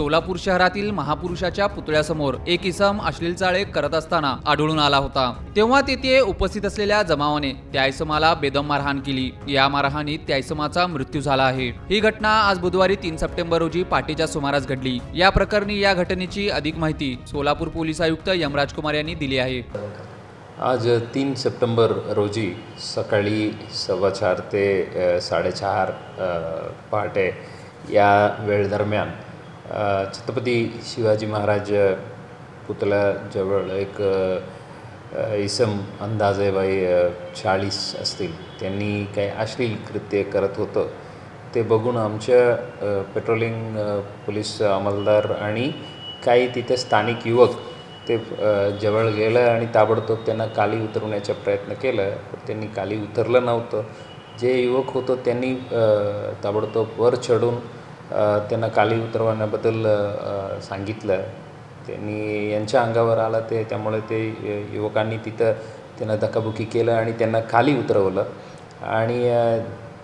सोलापूर शहरातील महापुरुषाच्या पुतळ्यासमोर एक इसम अश्लील चाळे करत असताना आढळून आला होता. तेव्हा तेथे उपस्थित असलेल्या जमावाने त्या इसमाला बेदम मारहाण केली. या मारहाणीत त्या इसमाचा मृत्यू झाला आहे. ही घटना आज बुधवारी तीन सप्टेंबर रोजी पाटीच्या सुमारास घडली. या प्रकरणी या घटनेची अधिक माहिती सोलापूर पोलीस आयुक्त यमराज कुमार यांनी दिली आहे. आज तीन सप्टेंबर रोजी सकाळी सव्वा चार ते साडेचार पहाटे या वेळ दरम्यान छत्रपती शिवाजी महाराज पुतळ्याजवळ एक इसम अंदाजे बाई चाळीस असतील त्यांनी काही अश्लील कृत्य करत होतं ते बघून आमच्या पेट्रोलिंग पोलीस अंमलदार आणि काही तिथे स्थानिक युवक ते जवळ गेलं आणि ताबडतोब त्यांना काली उतरवण्याचा प्रयत्न केला पण त्यांनी खाली उतरलं नव्हतं जे युवक होतं त्यांनी ताबडतोब वर चढून त्यांना खाली उतरवण्याबद्दल सांगितलं. त्यांनी यांच्या अंगावर आलं ते त्यामुळे ते युवकांनी तिथं त्यांना धक्काबुक्की केलं आणि त्यांना खाली उतरवलं. आणि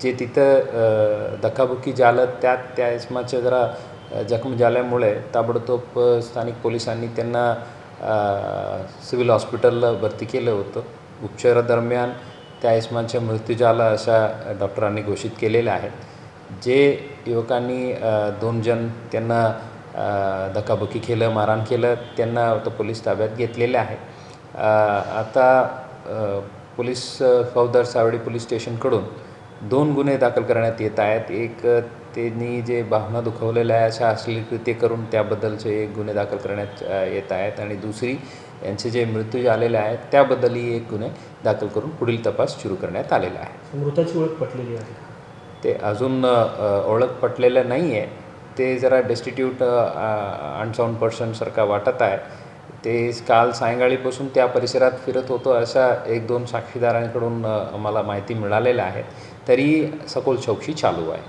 जे तिथं अ, धक्काबुक्की झालं त्यात त्या इसमाच्या जरा जखम झाल्यामुळे ताबडतोब स्थानिक पोलिसांनी त्यांना सिव्हिल हॉस्पिटलला भरती केलं होतं. उपचारादरम्यान त्या इसमांचा मृत्यू झाला अशा डॉक्टरांनी घोषित केलेल्या आहेत. जे युवकांनी दोन जण त्यांना धक्काबुक्की केलं मारहाण केलं त्यांना आता पोलीस ताब्यात घेतलेले आहे. आता पोलीस फौदर फौजदार सावडी पोलीस स्टेशनकडून दोन गुन्हे दाखल करण्यात येत आहेत. एक त्यांनी जे भावना दुखवलेल्या आहे अशा असलेली कृत्य करून त्याबद्दलचे एक गुन्हे दाखल करण्यात येत आहेत. आणि दुसरी यांचे जे मृत्यू झालेले आहेत त्याबद्दलही एक गुन्हे दाखल करून पुढील तपास सुरू करण्यात आलेला आहे. मृताची ओळख पटलेली आहे. ते अजून ओळख पटलेलं नाही आहे ते जरा डेस्टिट्यूट अनसाऊंड पर्सनसारखा वाटत आहे. ते काल सायंकाळीपासून त्या परिसरात फिरत होतो अशा एक दोन साक्षीदारांकडून मला माहिती मिळालेल्या आहे. तरी सखोल चौकशी चालू आहे.